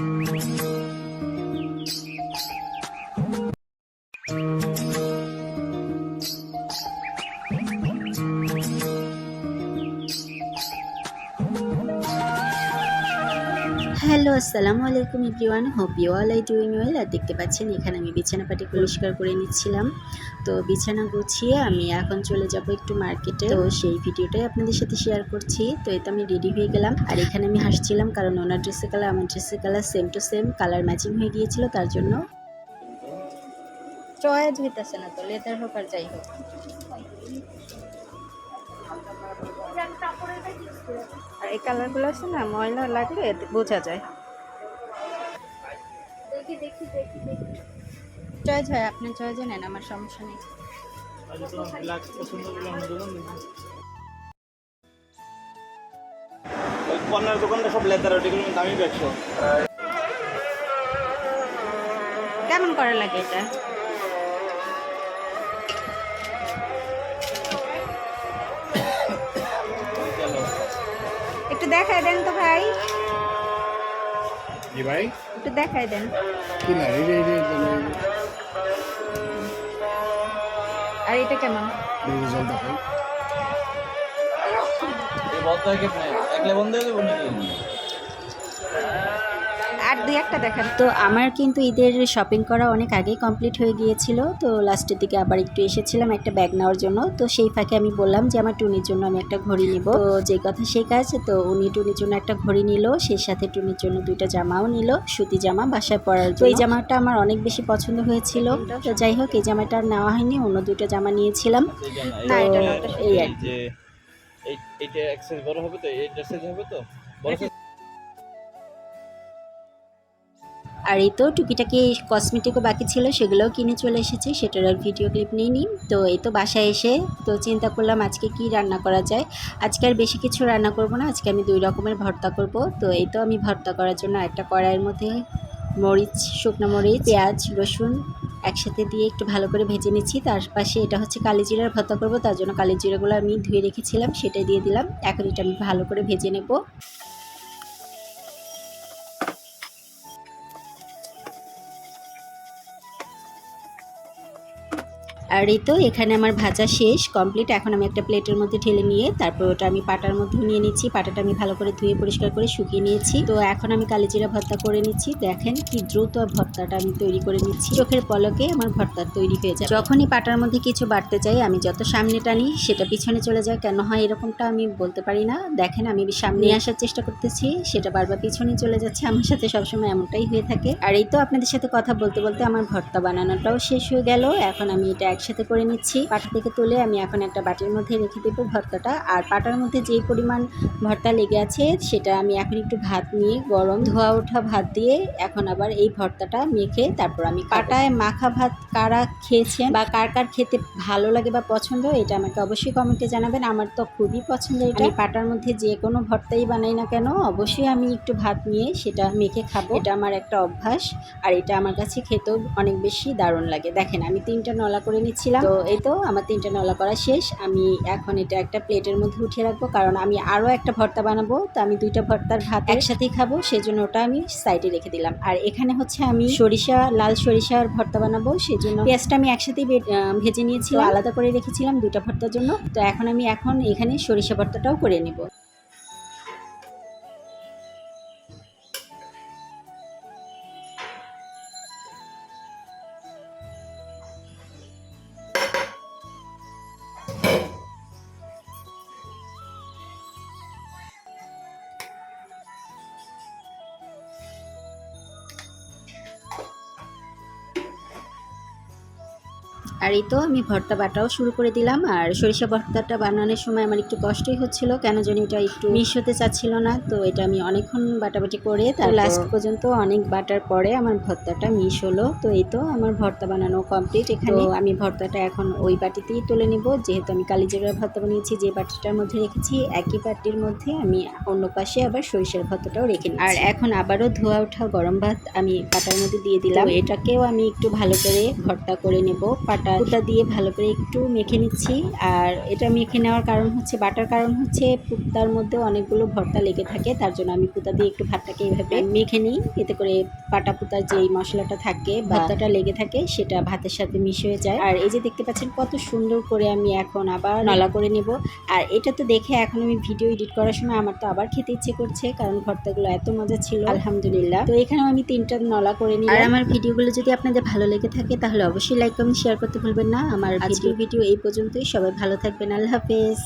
Mm-hmm. Hello, আসসালামু আলাইকুম everyone. Hope you all are doing well আর দেখতে পাচ্ছেন, এখানে আমি বিছানা পাটি পরিষ্কার করে নিচ্ছিলাম। তো বিছানা গুছিয়ে আমি এখন চলে যাব একটু মার্কেটে তো সেই ভিডিওটাই আপনাদের সাথে শেয়ার করছি। তো এতে আমি রেডি হয়ে গেলাম। আর এখানে আমি হাসছিলাম কারণ ওনার ড্রেসের কালার আমার ড্রেসের colour same to same colour matching হয়ে গিয়েছিল, তার জন্য। চয়েস হইতেছে না তো লেদার হোক আর যাই হোক। এই কালারগুলো আছে না ময়লা লাগলে বোঝা যায়। দেখি দেখি দেখি দেখি। চয়েস হয় নেন আমার সমস্যা নেই। ওই কর্নার দোকানটা সব লেদার ওইগুলো দামি ব্যবসা। কেমন করা লাগে এটা? একটু দেখাই দেন তো ভাই। জি ভাই? একটু দেখাই দেন। কি না এই যে এই যে আর এটা কেমন? এই রেজাল্ট দেখাই এই বলতে হয়ে গেছে একলে বন্ধ হয়ে যাবে নাকি? আর দুই একটা দেখান। তো আমার কিন্তু ঈদের শপিং করা অনেক আগেই কমপ্লিট হয়ে গিয়েছিল তো লাস্টের দিকে আবার একটু এসেছিলাম একটা ব্যাগ নেওয়ার জন্য। তো সেই ফাঁকে আমি বললাম যে আমার টুনির জন্য আমি একটা ঘড়ি নিব। তো যে কথা সেই কাজ তো উনি টুনির জন্য একটা ঘড়ি নিল সেই সাথে টুনির জন্য দুইটা জামাও নিল সুতি জামা বাসায় পরার জন্য। তো এই জামাটা আমার অনেক বেশি পছন্দ হয়েছিল। তো যাই হোক এই জামাটা আর নেওয়া হয়নি অন্য দুইটা জামা নিয়েছিলাম। না, এটা এই আর কি। যে এইটা এক্সেস বড় হবে তো হবে তো? বড় আর এই তো টুকিটাকি কসমেটিকও বাকি ছিল, সেগুলোও কিনে চলে এসেছি, সেটার আর ভিডিও ক্লিপ নিইনি তো এই তো বাসায় এসে তো চিন্তা করলাম আজকে কি রান্না করা যায়। আজকে আর বেশি কিছু রান্না করব না, আজকে আমি দুই রকমের ভর্তা করব। তো এই তো আমি ভর্তা করার জন্য একটা কড়াইয়ের মধ্যে মরিচ, শুকনো মরিচ, পেঁয়াজ, রসুন একসাথে দিয়ে একটু ভালো করে ভেজে নিচ্ছি। তার পাশে এটা হচ্ছে কালি জিরার ভর্তা করব, তার জন্য কালি জিরাগুলো আমি ধুয়ে রেখেছিলাম, সেটাই দিয়ে দিলাম। এখন এটা আমি ভালো করে ভেজে নেব। আর এই তো, এখানে আমার ভাজা শেষ কমপ্লিট এখন আমি একটা প্লেটের মধ্যে ঢেলে নিয়ে, তারপর ওটা আমি পাটার মধ্যে নিয়ে নিচ্ছি। পাটাটা আমি ভালো করে ধুয়ে পরিষ্কার করে শুকিয়ে নিয়েছি। তো এখন আমি কালিজিরা ভর্তা করে নিচ্ছি। দেখেন কি দ্রুত ভর্তাটা আমি তৈরি করে নিচ্ছি। চোখের পলকে আমার ভর্তা তৈরি হয়ে যায় যখনই পাটার মধ্যে কিছু বাড়তে চাই, আমি যত সামনে টানি, সেটা পিছনে চলে যায়। কেন হয় এরকমটা আমি বলতে পারি না। দেখেন, আমি সামনে আসার চেষ্টা করতেছি। সেটা বারবার পিছনে চলে যাচ্ছে। আমার সাথে সবসময় এমনটাই হয়ে থাকে। আর এই তো আপনাদের সাথে কথা বলতে বলতে আমার ভর্তা বানানোটাও শেষ হয়ে গেল। এখন আমি এটা একসাথে করে নিচ্ছি। পাটা থেকে তুলে আমি এখন একটা বাটির মধ্যে রেখে দেবো ভর্তাটা। আর পাটার মধ্যে যেই পরিমাণ ভর্তা লেগে আছে সেটা আমি এখন একটু ভাত নিয়ে গরম ধোয়া ওঠা ভাত দিয়ে এখন আবার এই ভর্তাটা মেখে তারপর আমি পাটায় মাখা ভাত কারা খেয়েছেন বা কার কার খেতে ভালো লাগে বা পছন্দ এটা আমাকে অবশ্যই কমেন্টে জানাবেন। আমার তো খুবই পছন্দ এটা। আমি পাটার মধ্যে যে কোনো ভর্তাই বানাই না কেন অবশ্যই আমি একটু ভাত নিয়ে সেটা মেখে খাব। এটা আমার একটা অভ্যাস। আর এটা আমার কাছে খেতেও অনেক বেশি দারুণ লাগে। দেখেন আমি তিনটা নলা করে নিচ্ছিলাম। তো এই তো আমার তিনটা নলা করা শেষ। আমি এখন এটা একটা প্লেটের মধ্যে উঠিয়ে রাখব কারণ আমি আরও একটা ভর্তা বানাবো। তো আমি দুইটা ভর্তার ভাত একসাথেই খাব সেজন্য ওটা আমি সাইডে রেখে দিলাম। আর এখানে হচ্ছে আমি সরিষা লাল সরিষার ভর্তা বানাবো সেজন্য পেঁয়াজটা আমি একসাথেই ভেজে নিয়েছিলাম। আলাদা করে রেখেছিলাম দুইটা ভর্তার জন্য। তো এখন আমি এখন এখানে সরিষা ভর্তাটাও করে নেব। আর এই তো আমি ভর্তা বাটাও শুরু করে দিলাম আর সরিষা ভর্তাটা বানানোর সময় আমার একটু কষ্টই হচ্ছিল কেন জানি এটা একটু মিশ হতে চাচ্ছিল না তো এটা আমি অনেকক্ষণ বাটাবাটি করে তার লাস্ট পর্যন্ত অনেক বাটার পরে আমার ভর্তাটা মিশ হলো তো এই তো আমার ভর্তা বানানো কমপ্লিট এখানে আমি ভর্তাটা এখন ওই বাটিতেই তুলে নিব যেহেতু আমি কালিজিরার ভর্তা বানিয়েছি যে বাটিটার মধ্যে রেখেছি একই বাটির মধ্যে আমি অন্য পাশে আবার সরিষার ভর্তাটাও রেখে নিই আর এখন আবারও ধোয়া ওঠা গরম ভাত আমি পাটার মধ্যে দিয়ে দিলাম। এটাকেও আমি একটু ভালো করে ভর্তা করে নেব পাটা পাটা দিয়ে ভালো করে একটু মেখে নিচ্ছি। আর এটা মেখে নেওয়ার কারণ হচ্ছে বাটার কারণ হচ্ছে পুতার মধ্যে অনেকগুলো ভর্তা লেগে থাকে তার জন্য আমি পুতা দিয়ে একটু ভাতটাকে এইভাবে মেখে নিই। এতে করে পাটা পুতার যেই মশলাটা থাকে ভর্তাটা লেগে থাকে সেটা ভাতের সাথে মিশে হয়ে যায়। আর এই যে দেখতে পাচ্ছেন কত সুন্দর করে আমি এখন আবার নলা করে নেব। আর এটা তো দেখে এখন আমি ভিডিও এডিট করার সময় আমার তো আবার খেতে ইচ্ছে করছে কারণ ভর্তাগুলো এত মজা ছিল। আলহামদুলিল্লাহ। তো এখানেও আমি তিনটা নলা করে নিই আর আমার ভিডিওগুলো যদি আপনাদের ভালো লেগে থাকে তাহলে অবশ্যই লাইক কমেন্ট শেয়ার করতে ভুলবেন না। আমার আজকের ভিডিও এই পর্যন্তই। সবাই ভালো থাকবেন। আল্লাহ হাফেজ।